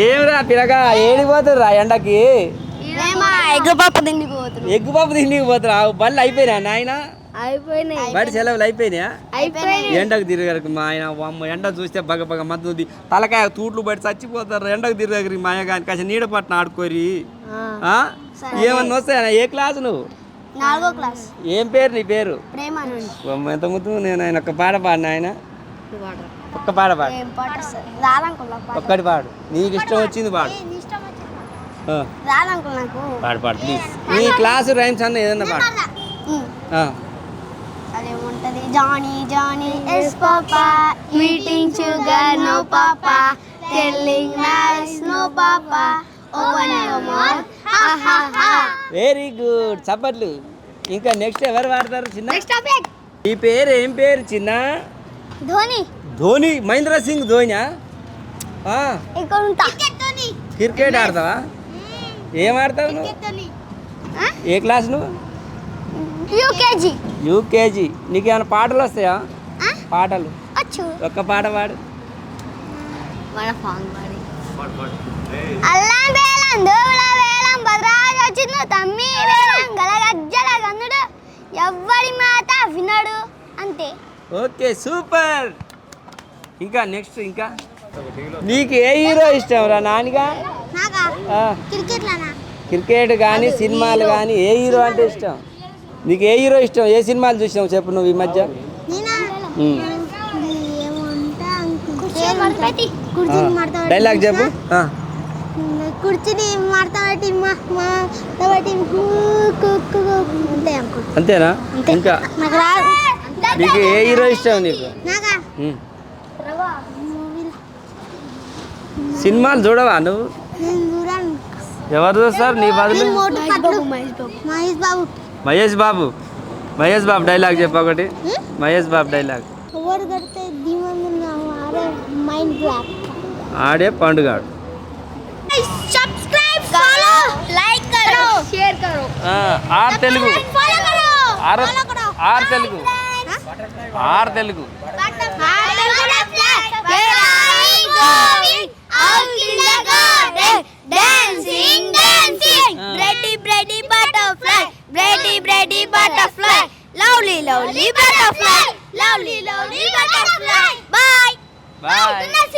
ఏమిరా పిల్లగా ఏడిపోతుర్రా ఎండకి? ఎగ్ పప్పు తిండిపోతున్నాం ఎగ్గు పప్పు తిండికి పోతురా బళ్ళు అయిపోయినా నాయన? అయిపోయినాయి. బయట సెలవులు అయిపోయినాయా? అయిపోయినాయి. ఎండకు తిరగరికి మా ఆయన అమ్మ ఎండ చూస్తే బగ బగ మద్దుంది తలకాయ తూట్లు బయట చచ్చిపోతారు. ఎండకు తిరగరికి మా ఆయన కానీ కాసి నీడ పట్టిన ఆడుకోరి. ఆ? ఏమన్నా వస్తాయా ఏ క్లాసు నువ్వు? నాలుగో క్లాస్. ఏం పేరు నీ పేరు? ఎంత ముద్దు నేను ఆయన ఒక్క పాట పాడిన ఆయన ఒక్క పాట పాడు. ఒక్కటి పాడు. నీకు ఇష్టం వచ్చింది పాడు. పాడు. పాడు. ప్లీజ్ నీ క్లాసు రైమ్స్ అన్న ఏదన్నా పాడు. అదేముంటది? Johnny Johnny yes papa. Meeting sugar no papa telling nice no papa very good చప్పట్లు. ఇంకా నెక్స్ట్ ఎవరు పాడతారు చిన్న? ఈ పేరు ఏం పేరు చిన్న? ధోని. ధోని మహేంద్ర సింగ్ ధోనియా? ఆ, ఇక్కడ ఉంటా క్రికెట్ ధోని. క్రికెట్ ఆడతావా? ఏం ఆడతావు నువ్వు? ఏ క్లాస్ నువ్వు? యూకేజీ. యూకేజీ. నీకు ఏమైనా పాటలు వస్తాయా? పాటలు. అచ్చు ఒక్క పాట పాడు. మన సాంగ్ పాడి. అల్లం వేలం దోవుల వేలం భద్రాజ వచ్చింది తమ్మి వేలం గలగజ్జల గన్నుడు. ఎవ్వడి మాట వినడు. అంతే. Okay super. ఇంకా నెక్స్ట్ ఇంకా? నీకు ఏ హీరో ఇష్టం రా నానిగా? క్రికెట్ కానీ సినిమాలు కానీ ఏ హీరో అంటే ఇష్టం? నీకు ఏ హీరో ఇష్టం? ఏ సినిమాలు చూసినావు చెప్పు నువ్వు ఈ మధ్య? డైలాగ్ చెప్పు. అంతేనా? ఇంకా? నీకు ఏ హీరో ఇష్టం నీకు? సినిమాలు చూడవా నువ్వు? ఎవరు చూస్తారు? నీ బదులు? మహేష్ బాబు మహేష్ బాబు. డైలాగ్ చెప్ప ఒకటి. మహేష్ బాబు డైలాగ్. ఆడే పండుగ ఆర్ తెలుగు. ఆర్ Telugu. Are Telugu. Lovely, lovely butterfly, lovely, lovely butterfly. Bye. you.